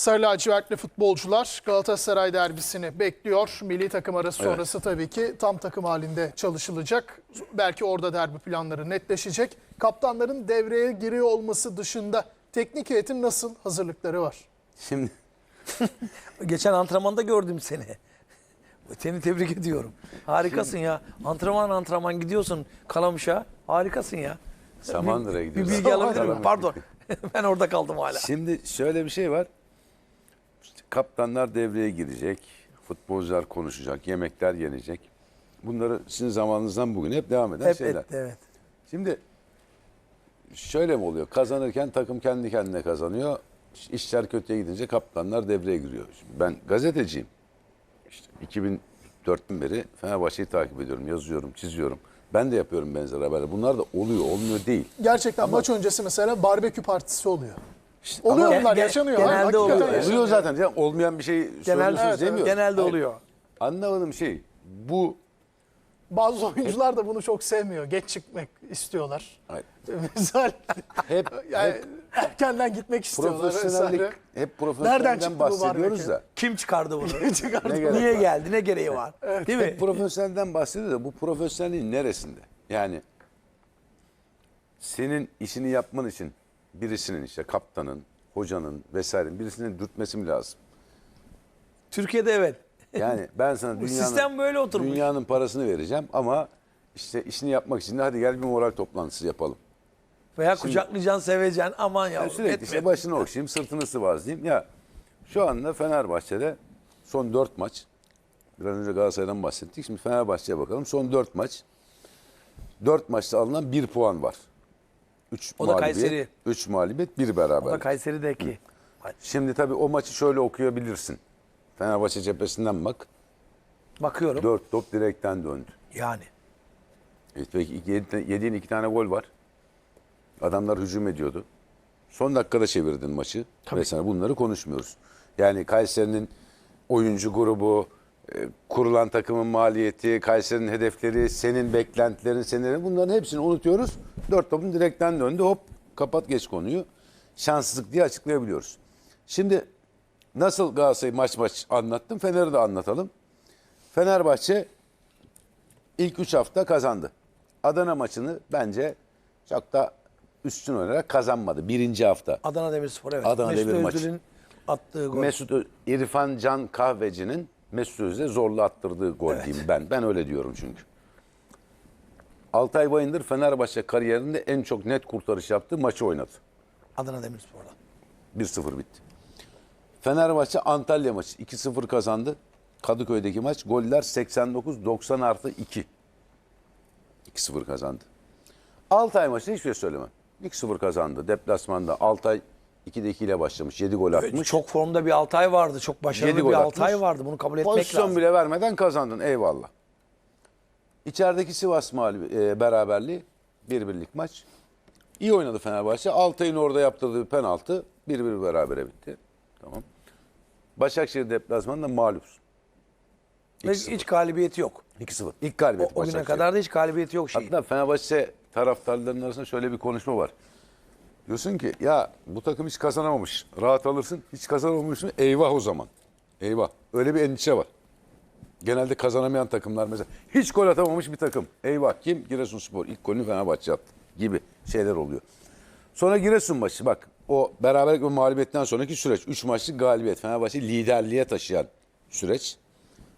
Sarı lacivertli futbolcular Galatasaray derbisini bekliyor. Milli takım arası Evet. sonrası tabii ki tam takım halinde çalışılacak. Belki orada derbi planları netleşecek. Kaptanların devreye giriyor olması dışında teknik heyetin nasıl hazırlıkları var? Şimdi Geçen antrenmanda gördüm seni. Seni tebrik ediyorum. Harikasın ya. Antrenman antrenman gidiyorsun Kalamış'a. Harikasın ya. Samandıra'ya Bir gidiyoruz. bilgi alabilir miyim? Pardon. ben orada kaldım hala. Şimdi şöyle bir şey var. İşte kaptanlar devreye girecek. Futbolcular konuşacak. Yemekler yenecek. Bunları sizin zamanınızdan bugün hep devam eden Hep şeyler. etti evet. Şimdi şöyle mi oluyor? Kazanırken takım kendi kendine kazanıyor. İşler kötüye gidince kaptanlar devreye giriyor. Şimdi ben gazeteciyim. İşte 2004'ten beri Fenerbahçe'yi takip ediyorum, yazıyorum, çiziyorum. Ben de yapıyorum benzer haberler. Bunlar da oluyor, olmuyor değil. Gerçekten maç öncesi mesela barbekü partisi oluyor. İşte Oluyor ama bunlar Ge- yaşanıyor. genelde Hakikaten oluyor. yaşanıyor. oluyor zaten. Ya, olmayan bir şey söylüyorsunuz evet, demiyorum. genelde Hayır. oluyor. Anlamadığım şey bu Bazı oyuncular da bunu çok sevmiyor. Geç çıkmak istiyorlar. Hayır. Misal hep, yani hep erkenden gitmek istiyorlar profesyonellik, vesaire. hep Nereden profesyonellikten çıktı bu bahsediyoruz barbekü? da. Kim çıkardı bunu? Çıkardı. Ne gerek Niye var? geldi? Ne gereği var? Değil mi? Hep profesyonelden bahsediyor da bu profesyonelliğin neresinde? Yani senin işini yapman için birisinin işte kaptanın, hocanın vesairenin birisinin dürtmesi mi lazım? Türkiye'de evet. Yani ben sana Bu dünyanın, sistem böyle oturmuş. dünyanın parasını vereceğim ama işte işini yapmak için de hadi gel bir moral toplantısı yapalım. Veya kucaklayacaksın, seveceksin. Aman Yani yavrum sürekli etme. işte başını okşayayım, sırtını sıvazlayayım. Ya şu anda Fenerbahçe'de son 4 maç. Biraz önce Galatasaray'dan bahsettik. Şimdi Fenerbahçe'ye bakalım. Son 4 maç. 4 maçta alınan 1 puan var. 3 O da Kayseri. 3 mağlubiyet, 1 O da beraber. Kayseri'deki. Şimdi tabii o maçı şöyle okuyabilirsin. Fenerbahçe cephesinden bak. Bakıyorum. 4 top direkten döndü. Yani. Evet, peki yedi- yediğin iki tane gol var. Adamlar hücum ediyordu. Son dakikada çevirdin maçı. Mesela bunları konuşmuyoruz. Yani Kayseri'nin oyuncu grubu, e, kurulan takımın maliyeti, Kayseri'nin hedefleri, senin beklentilerin, senin bunların hepsini unutuyoruz. Dört topun direkten döndü. Hop kapat geç konuyu. Şanssızlık diye açıklayabiliyoruz. Şimdi nasıl Galatasaray maç maç anlattım. Fener'i de anlatalım. Fenerbahçe İlk 3 hafta kazandı. Adana maçını bence çok da üstün oynayarak kazanmadı. Birinci hafta. Adana Demirspor evet. Adana Mesut Demir maçı. Attığı gol. Mesut Ö- İrfan Can Kahveci'nin Mesut Özil'e zorla attırdığı gol diyeyim ben. Ben öyle diyorum çünkü. Altay Bayındır Fenerbahçe kariyerinde en çok net kurtarış yaptığı maçı oynadı. Adana Demirspor'da. 1-0 bitti. Fenerbahçe Antalya maçı 2-0 kazandı. Kadıköy'deki maç goller 89-90 artı 2. 2-0 kazandı. Altay maçı hiçbir şey söylemem. 2-0 kazandı. Deplasmanda Altay 2'de 2 ile başlamış. 7 gol atmış. Çok formda bir Altay vardı. Çok başarılı bir Altay atmış. vardı. Bunu kabul etmek Pozisyon lazım. bile vermeden kazandın. Eyvallah. İçerideki Sivas mağlubi, e, beraberliği bir birlik maç. İyi oynadı Fenerbahçe. Altay'ın orada yaptırdığı penaltı 1-1 berabere bitti. Tamam. Başakşehir deplasmanında mağlupsun. Ve 2-0. hiç galibiyeti yok. 2-0. İlk O, galibiyet o güne Başakşehir. kadar da hiç galibiyeti yok şeyin. Hatta Fenerbahçe taraftarlarının arasında şöyle bir konuşma var. Diyorsun ki ya bu takım hiç kazanamamış. Rahat alırsın. Hiç kazanamamış mı? Eyvah o zaman. Eyvah. Öyle bir endişe var. Genelde kazanamayan takımlar mesela. Hiç gol atamamış bir takım. Eyvah kim? Giresunspor. İlk golünü Fenerbahçe attı gibi şeyler oluyor. Sonra Giresun maçı bak o beraberlik ve mağlubiyetten sonraki süreç. 3 maçlık galibiyet. Fenerbahçe liderliğe taşıyan süreç.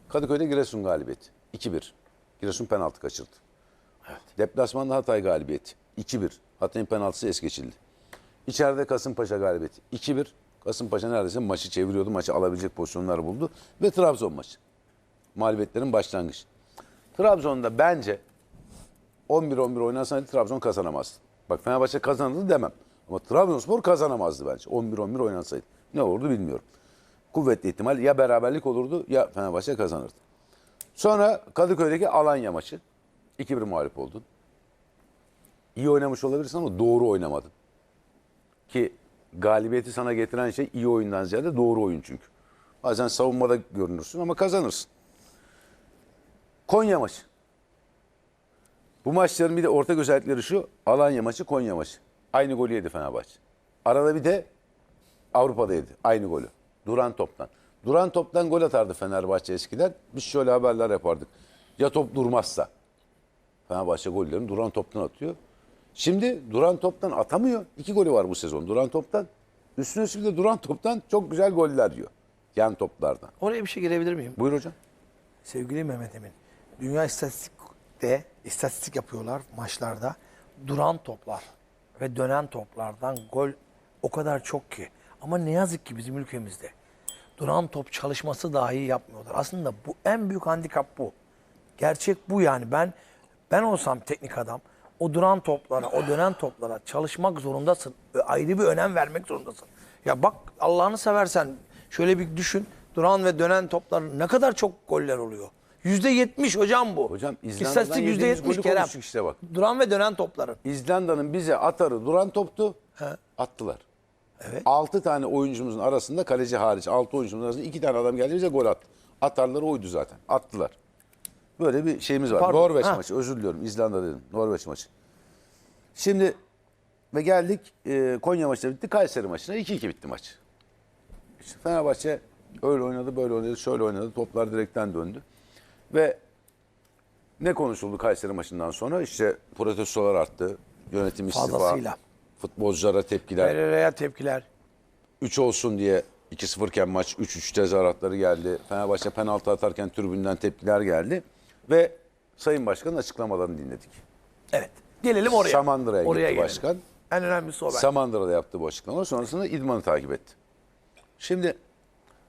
Kadıköy'de Giresun galibiyeti. 2-1. Giresun penaltı kaçırdı. Deplasmanda Hatay galibiyeti. 2-1. Hatay'ın penaltısı es geçildi. İçeride Kasımpaşa galibiyeti. 2-1. Kasımpaşa neredeyse maçı çeviriyordu. Maçı alabilecek pozisyonlar buldu. Ve Trabzon maçı. Mağlubiyetlerin başlangıcı. Trabzon'da bence 11-11 oynasaydı Trabzon kazanamazdı. Bak Fenerbahçe kazanırdı demem. Ama Trabzonspor kazanamazdı bence. 11-11 oynansaydı. Ne olurdu bilmiyorum. Kuvvetli ihtimal ya beraberlik olurdu ya Fenerbahçe kazanırdı. Sonra Kadıköy'deki Alanya maçı. 2-1 mağlup oldun. İyi oynamış olabilirsin ama doğru oynamadın. Ki galibiyeti sana getiren şey iyi oyundan ziyade doğru oyun çünkü. Bazen savunmada görünürsün ama kazanırsın. Konya maçı. Bu maçların bir de ortak özellikleri şu. Alanya maçı, Konya maçı. Aynı golü yedi Fenerbahçe. Arada bir de Avrupa'da yedi. Aynı golü. Duran toptan. Duran toptan gol atardı Fenerbahçe eskiden. Biz şöyle haberler yapardık. Ya top durmazsa. Fenerbahçe gollerini duran toptan atıyor. Şimdi duran toptan atamıyor. İki golü var bu sezon duran toptan. Üstüne üstlük de duran toptan çok güzel goller yiyor. Yan toplardan. Oraya bir şey girebilir miyim? Buyur hocam. Sevgili Mehmet Emin. Dünya istatistikte istatistik yapıyorlar maçlarda. Duran toplar ve dönen toplardan gol o kadar çok ki. Ama ne yazık ki bizim ülkemizde duran top çalışması dahi yapmıyorlar. Aslında bu en büyük handikap bu. Gerçek bu yani. Ben ben olsam teknik adam o duran toplara, o dönen toplara çalışmak zorundasın. Ayrı bir önem vermek zorundasın. Ya bak Allah'ını seversen şöyle bir düşün. Duran ve dönen toplar ne kadar çok goller oluyor. Yüzde yetmiş hocam bu. Hocam İzlanda'dan İstatistik yüzde yediğimiz yetmiş golü Kerem. konuştuk işte bak. Duran ve dönen topların. İzlanda'nın bize atarı duran toptu. Attılar. Evet. 6 tane oyuncumuzun arasında kaleci hariç 6 oyuncumuzun arasında 2 tane adam geldi bize gol attı. Atarları oydu zaten. Attılar. Böyle bir şeyimiz var. Pardon, Norveç ha. maçı. Özür diliyorum. İzlanda dedim. Norveç maçı. Şimdi ve geldik e, Konya maçı da bitti. Kayseri maçına 2-2 bitti maç. İşte Fenerbahçe öyle oynadı, böyle oynadı, şöyle oynadı. Toplar direkten döndü. Ve ne konuşuldu Kayseri maçından sonra? İşte protestolar arttı. Yönetim istifa. Fazlasıyla. Futbolculara tepkiler. Pereira'ya tepkiler. 3 olsun diye 2-0 iken maç 3-3 tezahüratları geldi. Fenerbahçe penaltı atarken tribünden tepkiler geldi. Ve Sayın Başkan'ın açıklamalarını dinledik. Evet. Gelelim oraya. Samandıra'ya Oraya gitti gelelim. başkan. En önemlisi o bence. Samandıra'da yaptı bu açıklama. Sonrasında idmanı takip etti. Şimdi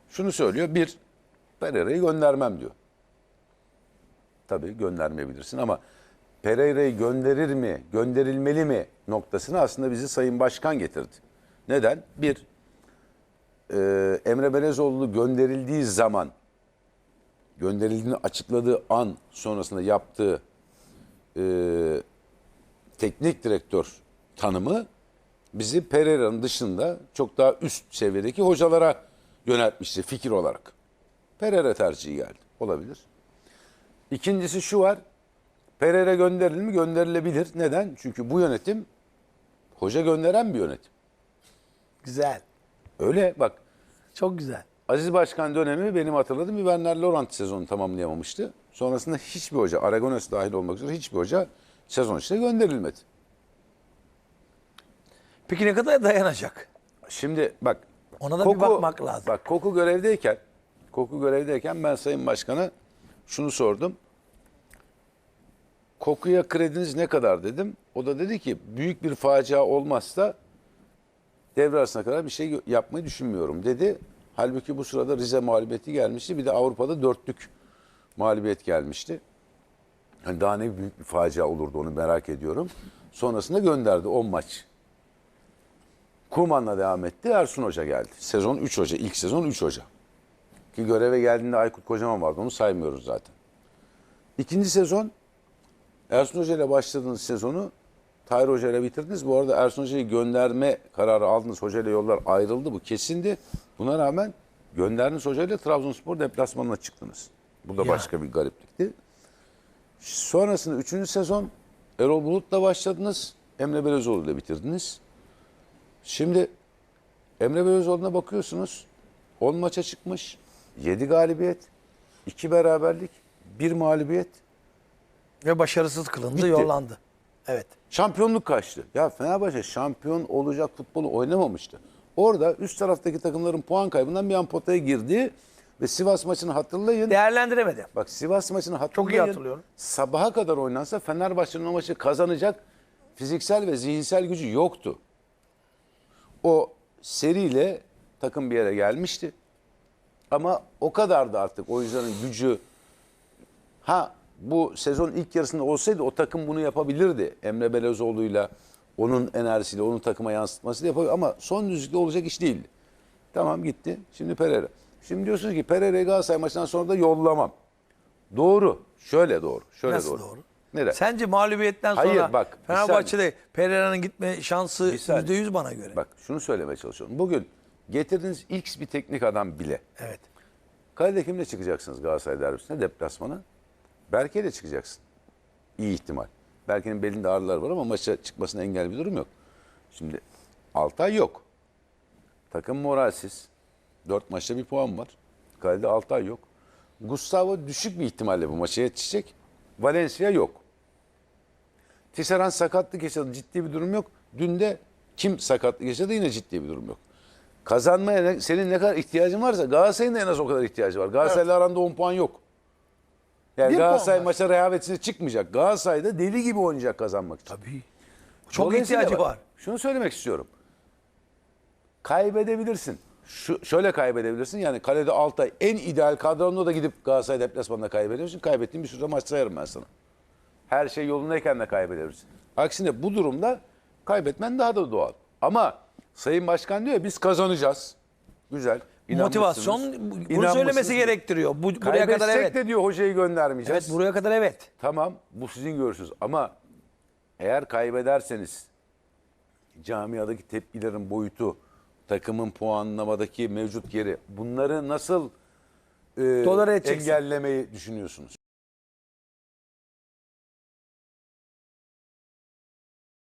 şunu söylüyor. Bir, Pereira'yı göndermem diyor. Tabii göndermeyebilirsin ama Pereira'yı gönderir mi, gönderilmeli mi noktasını aslında bizi Sayın Başkan getirdi. Neden? Bir, e, Emre Belezoğlu gönderildiği zaman, gönderildiğini açıkladığı an sonrasında yaptığı e, teknik direktör tanımı bizi Pereira'nın dışında çok daha üst seviyedeki hocalara yöneltmişti fikir olarak. Pereira tercihi geldi. Olabilir. İkincisi şu var. Pereira gönderilir mi? Gönderilebilir. Neden? Çünkü bu yönetim hoca gönderen bir yönetim. Güzel. Öyle bak Çok güzel. Aziz Başkan dönemi benim hatırladığım bir Werner Laurent sezonu tamamlayamamıştı. Sonrasında hiçbir hoca, Aragones dahil olmak üzere hiçbir hoca sezon içinde gönderilmedi. Peki ne kadar dayanacak? Şimdi bak. Ona da bir bakmak lazım. Bak Koku görevdeyken, Koku görevdeyken ben Sayın Başkan'a şunu sordum. Kokuya krediniz ne kadar dedim. O da dedi ki büyük bir facia olmazsa devre arasına kadar bir şey yapmayı düşünmüyorum dedi. Halbuki bu sırada Rize mağlubiyeti gelmişti. Bir de Avrupa'da dörtlük mağlubiyet gelmişti. Hani daha ne büyük bir facia olurdu onu merak ediyorum. Sonrasında gönderdi 10 maç. Kuman'la devam etti. Ersun Hoca geldi. Sezon 3 hoca. İlk sezon 3 hoca. Ki göreve geldiğinde Aykut Kocaman vardı. Onu saymıyoruz zaten. İkinci sezon Ersun Hoca ile başladığınız sezonu Tahir Hoca ile bitirdiniz. Bu arada Ersun Hoca'yı gönderme kararı aldınız. Hoca ile yollar ayrıldı. Bu kesindi. Buna rağmen gönderdiğiniz Hoca ile Trabzonspor deplasmanına çıktınız. Bu da Ya. başka bir gariplikti. Sonrasında 3. sezon Erol Bulut'la başladınız. Emre Belözoğlu ile bitirdiniz. Şimdi Emre Belözoğlu'na bakıyorsunuz. 10 maça çıkmış. 7 galibiyet, 2 beraberlik, 1 mağlubiyet. Ve başarısız kılındı, Bitti. yollandı. Evet. Şampiyonluk kaçtı. Ya Fenerbahçe şampiyon olacak futbolu oynamamıştı. Orada üst taraftaki takımların puan kaybından bir an potaya girdi. Ve Sivas maçını hatırlayın. Değerlendiremedi. Bak Sivas maçını hatırlayın. Çok iyi hatırlıyorum. Sabaha kadar oynansa Fenerbahçe'nin o maçı kazanacak fiziksel ve zihinsel gücü yoktu. O seriyle takım bir yere gelmişti. Ama o kadar da artık oyuncuların gücü ha bu sezon ilk yarısında olsaydı o takım bunu yapabilirdi. Emre Belözoğlu'yla onun enerjisiyle, onun takıma yansıtmasıyla yapabilir. Ama son düzlükte olacak iş değildi. Tamam gitti. Şimdi Pereira. Şimdi diyorsunuz ki Pereira'yı Galatasaray maçından sonra da yollamam. Doğru. Şöyle doğru. Şöyle Nasıl doğru. doğru? Neden? Sence mağlubiyetten sonra Hayır, bak, Fenerbahçe'de Pereira'nın gitme şansı Bir saniye. %100 bana göre. Bak şunu söylemeye çalışıyorum. Bugün getirdiğiniz X bir teknik adam bile. Evet. Kalede kimle çıkacaksınız Galatasaray derbisine deplasmana? Berke ile çıkacaksın. İyi ihtimal. Berke'nin belinde ağrılar var ama maça çıkmasına engel bir durum yok. Şimdi Altay yok. Takım moralsiz. 4 maçta bir puan var. Kalede Altay yok. Gustavo düşük bir ihtimalle bu maça yetişecek. Valencia yok. Tisserand sakatlık yaşadı. Ciddi bir durum yok. Dün de kim sakatlık yaşadı yine ciddi bir durum yok. Kazanmaya ne- senin ne kadar ihtiyacın varsa Galatasaray'ın da en az o kadar ihtiyacı var. Galatasaray'la aranda 10 puan yok. Yani Bir puan Galatasaray var. maça rehavetsine çıkmayacak. Galatasaray da deli gibi oynayacak kazanmak için. Tabii. Çok Dolayısıyla ihtiyacı bak, var. Şunu söylemek istiyorum. Kaybedebilirsin. Şu, şöyle kaybedebilirsin. Yani kalede Altay en ideal kadronda da gidip Galatasaray deplasmanında kaybediyorsun. Kaybettiğin bir sürü maç sayarım ben sana. Her şey yolundayken de kaybedebilirsin. Aksine bu durumda kaybetmen daha da doğal. Ama Sayın Başkan diyor ya biz kazanacağız. Güzel. Motivasyon bunu İnanmışsınız. söylemesi gerektiriyor. Bu, buraya kadar evet. de diyor hocayı göndermeyeceğiz. Evet buraya kadar evet. Tamam bu sizin görüşünüz ama eğer kaybederseniz camiadaki tepkilerin boyutu, takımın puanlamadaki mevcut yeri bunları nasıl e, Tolere edeceksin. engellemeyi düşünüyorsunuz?